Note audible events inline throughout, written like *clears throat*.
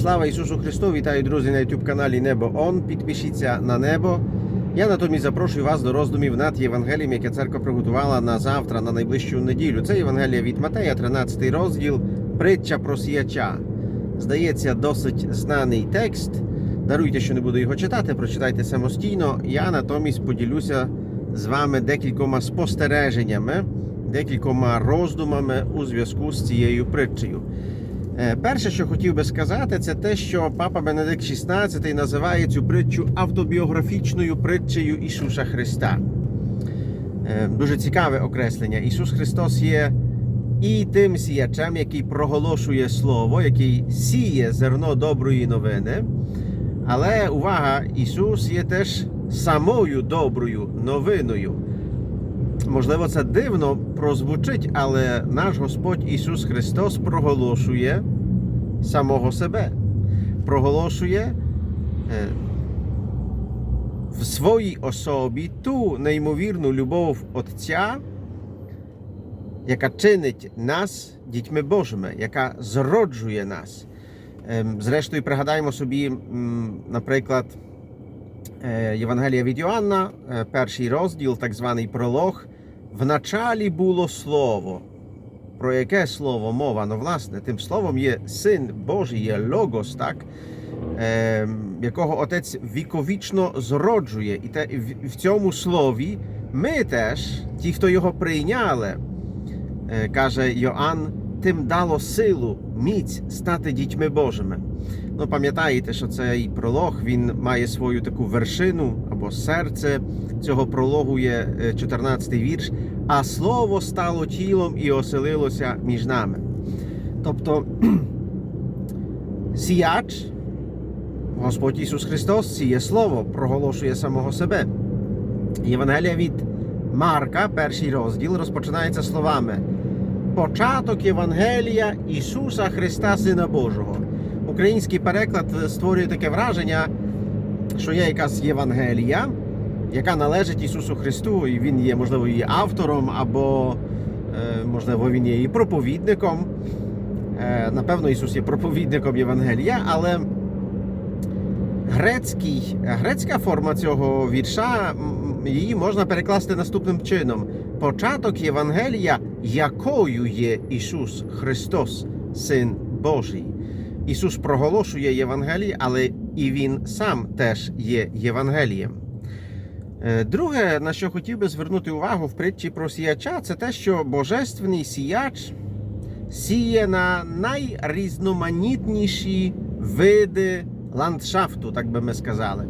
Слава Ісусу Христу! Вітаю, друзі, на YouTube каналі Небо Он. Підпишіться на небо. Я натомість запрошую вас до роздумів над Євангелієм, яке церква приготувала на завтра, на найближчу неділю. Це Євангелія від Матея, 13 розділ, притча про сіяча. Здається, досить знаний текст. Даруйте, що не буду його читати, прочитайте самостійно. Я натомість поділюся з вами декількома спостереженнями, декількома роздумами у зв'язку з цією притчею. Е, Перше, що хотів би сказати, це те, що папа Бенедикт XVI називає цю притчу автобіографічною притчею Ісуса Христа. Е, Дуже цікаве окреслення. Ісус Христос є і тим сіячем, який проголошує Слово, який сіє зерно доброї новини. Але увага, Ісус є теж самою доброю новиною. Можливо, це дивно прозвучить, але наш Господь Ісус Христос проголошує самого себе, проголошує е, в своїй особі ту неймовірну любов Отця, яка чинить нас дітьми Божими, яка зроджує нас. Ем, Зрештою, пригадаємо собі, наприклад, е, Євангелія від Йоанна, е, перший розділ, так званий пролог. В началі було слово. Про яке слово мова? Ну, власне, тим словом є син Божий, є Логос, так? Е, якого отець віковічно зроджує. І те, в, в цьому слові ми теж, ті, хто його прийняли, е, каже Йоанн, тим дало силу, міць стати дітьми Божими. Ну, пам'ятаєте, що цей пролог він має свою таку вершину або серце цього прологу є 14-й вірш. А слово стало тілом і оселилося між нами. Тобто *clears throat* сіяч, Господь Ісус Христос, сіє слово, проголошує самого себе. Євангелія від Марка, перший розділ, розпочинається словами: Початок Євангелія Ісуса Христа, Сина Божого. Український переклад створює таке враження, що є якась Євангелія, яка належить Ісусу Христу, і Він є, можливо, її автором, або, е, можливо, Він є її проповідником. Е, Напевно, Ісус є проповідником Євангелія, але грецький, грецька форма цього вірша її можна перекласти наступним чином: початок Євангелія, якою є Ісус Христос, Син Божий. Ісус проголошує Євангеліє, але і Він сам теж є Євангелієм. Е, Друге, на що хотів би звернути увагу в притчі про сіяча, це те, що божественний сіяч сіє на найрізноманітніші види ландшафту, так би ми сказали.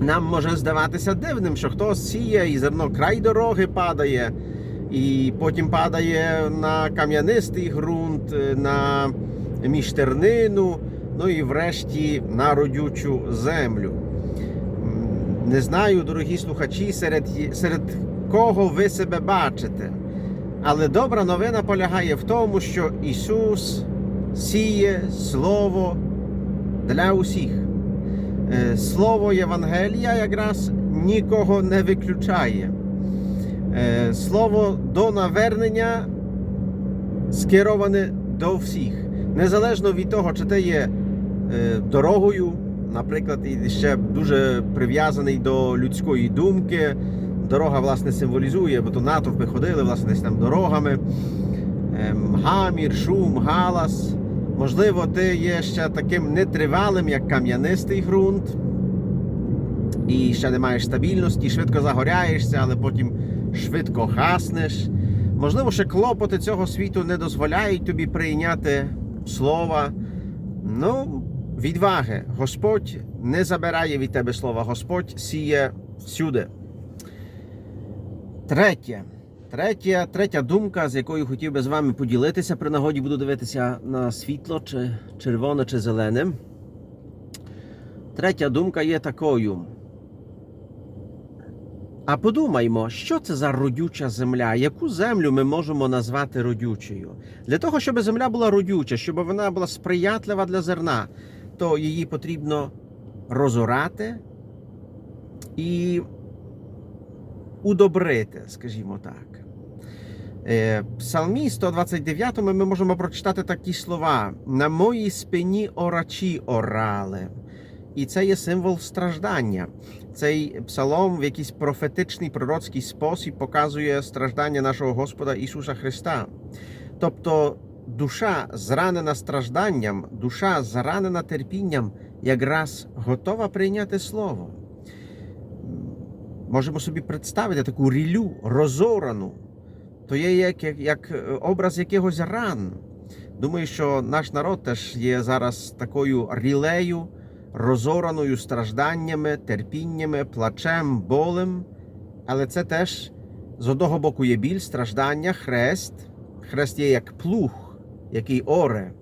Нам може здаватися дивним, що хтось сіє і зерно край дороги падає, і потім падає на кам'янистий ґрунт, е, на міжтернину, ну і врешті на родючу землю. Не знаю, дорогі слухачі, серед, серед кого ви себе бачите. Але добра новина полягає в тому, що Ісус сіє Слово для усіх. Е, Слово Євангелія якраз нікого не виключає. Е, Слово до навернення скероване до всіх. Незалежно від того, чи ти є е, дорогою, наприклад, і ще дуже прив'язаний до людської думки. Дорога, власне, символізує, бо то натовпи ходили, власне, десь там дорогами. Ем, Гамір, шум, галас. Можливо, ти є ще таким нетривалим, як кам'янистий ґрунт, і ще не маєш стабільності, швидко загоряєшся, але потім швидко гаснеш. Можливо, ще клопоти цього світу не дозволяють тобі прийняти слова. Ну, відваги. Господь не забирає від тебе слова, Господь сіє всюди. Третє. Третя, третя думка, з якою хотів би з вами поділитися, при нагоді буду дивитися на світло, чи червоне, чи зелене. Третя думка є такою. А подумаймо, що це за родюча земля? Яку землю ми можемо назвати родючою? Для того, щоб земля була родюча, щоб вона була сприятлива для зерна, то її потрібно розорати і удобрити, скажімо так. Е, Псалмі 129 ми можемо прочитати такі слова: на моїй спині орачі орали. І це є символ страждання. Цей псалом в якийсь профетичний пророцький спосіб показує страждання нашого Господа Ісуса Христа. Тобто душа, зранена стражданням, душа, зранена терпінням, якраз готова прийняти Слово. Можемо собі представити таку рілю розорану. То є як, як, як образ якихось ран. Думаю, що наш народ теж є зараз такою рілею, розораною стражданнями, терпіннями, плачем, болем. Але це теж з одного боку є біль, страждання, хрест. Хрест є як плуг, який оре.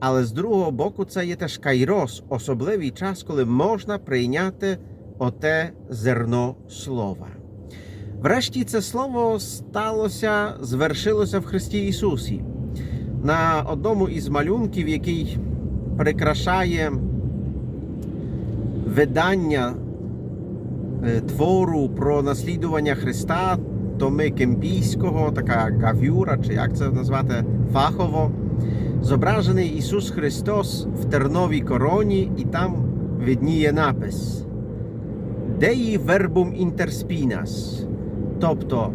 Але з другого боку, це є теж кайрос, особливий час, коли можна прийняти оте зерно слова. Врешті це слово сталося, звершилося в Христі Ісусі. На одному із малюнків, який прикрашає видання е, твору про наслідування Христа Томи Кемпійського, така гавюра, чи як це назвати фахово, зображений Ісус Христос в терновій короні, і там видніє напис Деї вербум інтерспінас, тобто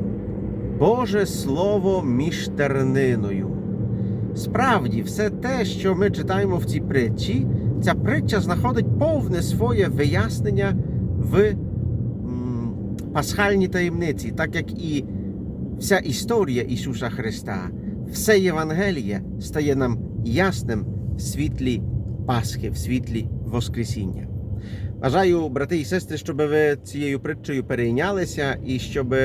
Боже Слово між терниною. Справді, все те, що ми читаємо в цій притчі, ця притча знаходить повне своє вияснення в пасхальній таємниці, так як і вся історія Ісуса Христа, все Євангеліє стає нам ясним в світлі Пасхи, в світлі Воскресіння. Бажаю, брати і сестри, щоб ви цією притчею перейнялися і щоб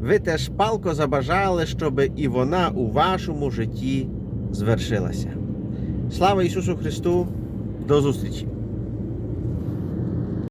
ви теж палко забажали, щоб і вона у вашому житті звершилася. Слава Ісусу Христу! До зустрічі!